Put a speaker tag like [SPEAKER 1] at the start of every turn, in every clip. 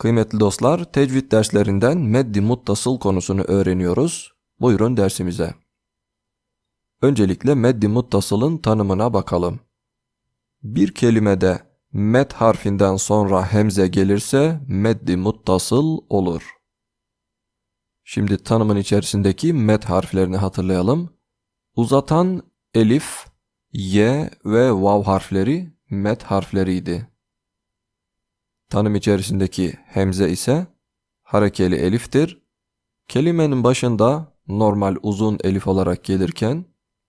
[SPEAKER 1] Kıymetli dostlar, tecvid derslerinden meddi muttasıl konusunu öğreniyoruz. Buyurun dersimize. Öncelikle meddi muttasılın tanımına bakalım. Bir kelimede met harfinden sonra hemze gelirse meddi muttasıl olur. Şimdi tanımın içerisindeki met harflerini hatırlayalım. Uzatan elif, y ve vav harfleri met harfleriydi. Tanım içerisindeki hemze ise harekeli eliftir. Kelimenin başında normal uzun elif olarak gelirken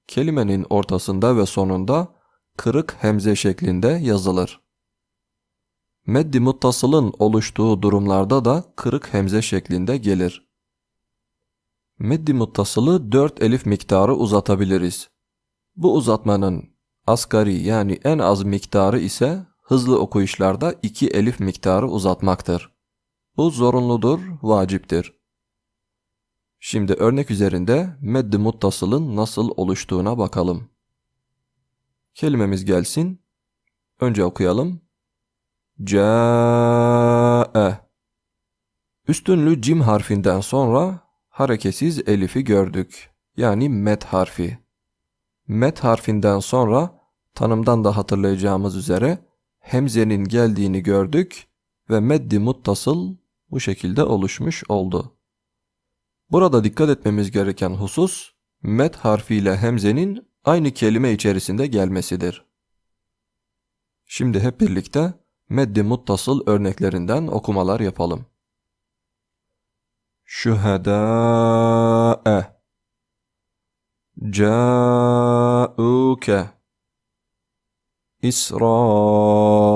[SPEAKER 1] kelimenin ortasında ve sonunda kırık hemze şeklinde yazılır. Meddi muttasılın oluştuğu durumlarda da kırık hemze şeklinde gelir. Meddi muttasılı 4 elif miktarı uzatabiliriz. Bu uzatmanın asgari yani en az miktarı ise hızlı okuyuşlarda 2 elif miktarı uzatmaktır. Bu zorunludur, vaciptir. Şimdi örnek üzerinde meddi muttasılın nasıl oluştuğuna bakalım. Kelimemiz gelsin. Önce okuyalım. Câe Üstünlü cim harfinden sonra hareketsiz elifi gördük. Yani met harfi. Met harfinden sonra tanımdan da hatırlayacağımız üzere hemzenin geldiğini gördük ve meddi muttasıl bu şekilde oluşmuş oldu. Burada dikkat etmemiz gereken husus met harfiyle hemzenin aynı kelime içerisinde gelmesidir. Şimdi hep birlikte meddi muttasıl örneklerinden okumalar yapalım. Şühedâe Câûke إسرائيل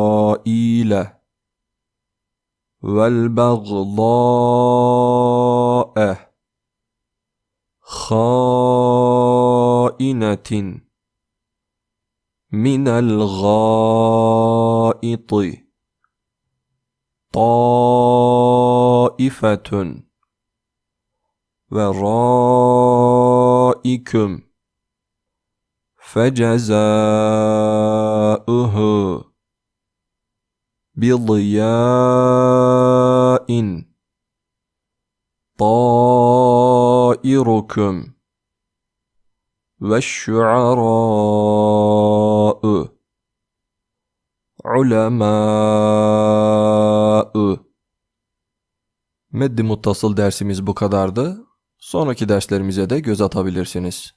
[SPEAKER 1] والبغضاء خائنة من الغائط طائفة ورائكم فجزاؤه بضياء طائركم والشعراء علماء Meddi muttasıl dersimiz bu kadardı. Sonraki derslerimize de göz atabilirsiniz.